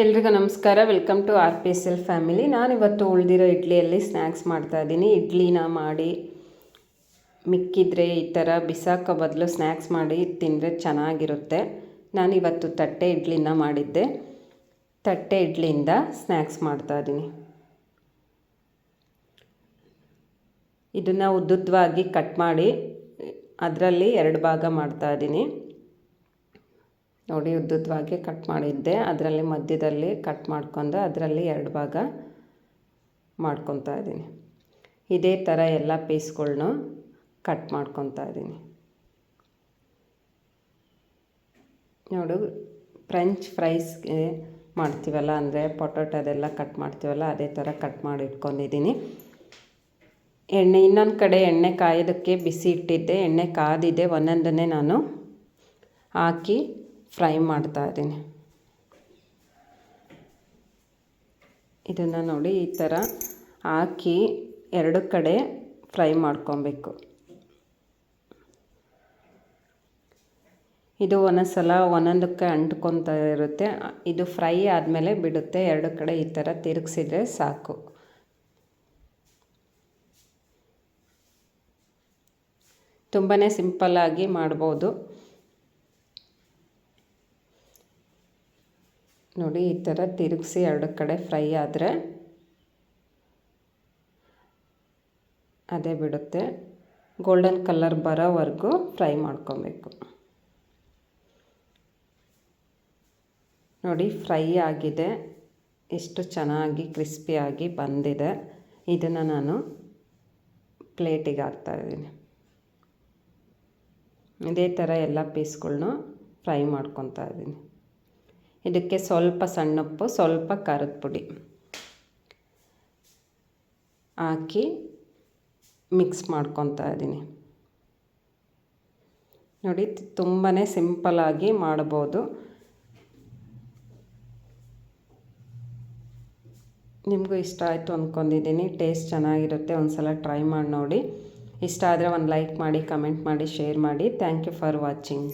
ಎಲ್ರಿಗೂ ನಮಸ್ಕಾರ. Welcome to R P S L family ನಾನಿವತ್ತು ಉಳಿದಿರೋ ಇಡ್ಲಿಯಲ್ಲಿ ಸ್ನ್ಯಾಕ್ಸ್ ಮಾಡ್ತಾಯಿದ್ದೀನಿ ಇಡ್ಲಿನ ಮಾಡಿ ಮಿಕ್ಕಿದ್ರೆ ಈ ಥರ ಬಿಸಾಕೋ ಬದಲು ಸ್ನ್ಯಾಕ್ಸ್ ಮಾಡಿ ತಿಂದರೆ ಚೆನ್ನಾಗಿರುತ್ತೆ. ನಾನಿವತ್ತು ತಟ್ಟೆ ಇಡ್ಲಿನ ಮಾಡಿದ್ದೆ. ತಟ್ಟೆ ಇಡ್ಲಿಯಿಂದ ಸ್ನ್ಯಾಕ್ಸ್ ಮಾಡ್ತಾಯಿದ್ದೀನಿ ಇದನ್ನು ಉದ್ದುದ್ದವಾಗಿ ಕಟ್ ಮಾಡಿ ಅದರಲ್ಲಿ ಎರಡು ಭಾಗ ಮಾಡ್ತಾಯಿದ್ದೀನಿ ನೋಡಿ ಉದ್ದುದ್ದವಾಗಿ ಕಟ್ ಮಾಡಿದ್ದೆ. ಅದರಲ್ಲಿ ಮಧ್ಯದಲ್ಲಿ ಕಟ್ ಮಾಡ್ಕೊಂಡು ಅದರಲ್ಲಿ ಎರಡು ಭಾಗ ಮಾಡ್ಕೊತಾ ಇದ್ದೀನಿ. ಇದೇ ಥರ ಎಲ್ಲ ಪೀಸ್ಗಳ್ನು ಕಟ್ ಮಾಡ್ಕೊತಾ ಇದ್ದೀನಿ. ನೋಡು ಫ್ರೆಂಚ್ ಫ್ರೈಸ್ಗೆ ಮಾಡ್ತೀವಲ್ಲ, ಅಂದರೆ ಪೊಟೊಟೊದೆಲ್ಲ ಕಟ್ ಮಾಡ್ತೀವಲ್ಲ, ಅದೇ ಥರ ಕಟ್ ಮಾಡಿ ಇಟ್ಕೊಂಡಿದ್ದೀನಿ. ಎಣ್ಣೆ, ಇನ್ನೊಂದು ಕಡೆ ಎಣ್ಣೆ ಕಾಯೋದಕ್ಕೆ ಬಿಸಿ ಇಟ್ಟಿದ್ದೆ. ಎಣ್ಣೆ ಕಾದಿದೆ, ಒಂದೊಂದನ್ನೇ ನಾನು ಹಾಕಿ ಫ್ರೈ ಮಾಡ್ತಾ ಇದ್ದೀನಿ. ಇದನ್ನು ನೋಡಿ ಈ ಥರ ಹಾಕಿ ಎರಡು ಕಡೆ ಫ್ರೈ ಮಾಡ್ಕೊಬೇಕು. ಇದು ಒಂದೊಂದು ಸಲ ಒಂದೊಂದಕ್ಕೆ ಅಂಟ್ಕೊತಾ ಇರುತ್ತೆ. ಇದು ಫ್ರೈ ಆದಮೇಲೆ ಬಿಡುತ್ತೆ. ಎರಡು ಕಡೆ ಈ ಥರ ತಿರುಗಿಸಿದ್ರೆ ಸಾಕು. ತುಂಬಾ ಸಿಂಪಲ್ಲಾಗಿ ಮಾಡ್ಬೋದು. ನೋಡಿ, ಈ ಥರ ತಿರುಗಿಸಿ ಎರಡು ಕಡೆ ಫ್ರೈ ಆದರೆ ಅದೇ ಬಿಡುತ್ತೆ. ಗೋಲ್ಡನ್ ಕಲರ್ ಬರೋವರೆಗೂ ಫ್ರೈ ಮಾಡ್ಕೊಬೇಕು. ನೋಡಿ, ಫ್ರೈ ಆಗಿದೆ. ಎಷ್ಟು ಚೆನ್ನಾಗಿ ಕ್ರಿಸ್ಪಿಯಾಗಿ ಬಂದಿದೆ. ಇದನ್ನು ನಾನು ಪ್ಲೇಟಿಗೆ ಹಾಕ್ತಾಯಿದ್ದೀನಿ ಇದೇ ಥರ ಎಲ್ಲ ಪೀಸ್ಗಳ್ನು ಫ್ರೈ ಮಾಡ್ಕೊತಾ ಇದ್ದೀನಿ. ಇದಕ್ಕೆ ಸ್ವಲ್ಪ ಸಣ್ಣಪ್ಪು, ಸ್ವಲ್ಪ ಖಾರದ ಪುಡಿ. ಹಾಕಿ ಮಿಕ್ಸ್ ಮಾಡ್ಕೊತಾ ಇದ್ದೀನಿ. ನೋಡಿ ತುಂಬಾ ಸಿಂಪಲಾಗಿ ಮಾಡ್ಬೋದು. ನಿಮಗೂ ಇಷ್ಟ ಆಯಿತು ಅಂದ್ಕೊಂಡಿದ್ದೀನಿ ಟೇಸ್ಟ್ ಚೆನ್ನಾಗಿರುತ್ತೆ. ಒಂದು ಸಲ ಟ್ರೈ ಮಾಡಿ ನೋಡಿ. ಇಷ್ಟ ಆದರೆ ಒಂದು ಲೈಕ್ ಮಾಡಿ, ಕಮೆಂಟ್ ಮಾಡಿ, ಶೇರ್ ಮಾಡಿ. Thank you for watching.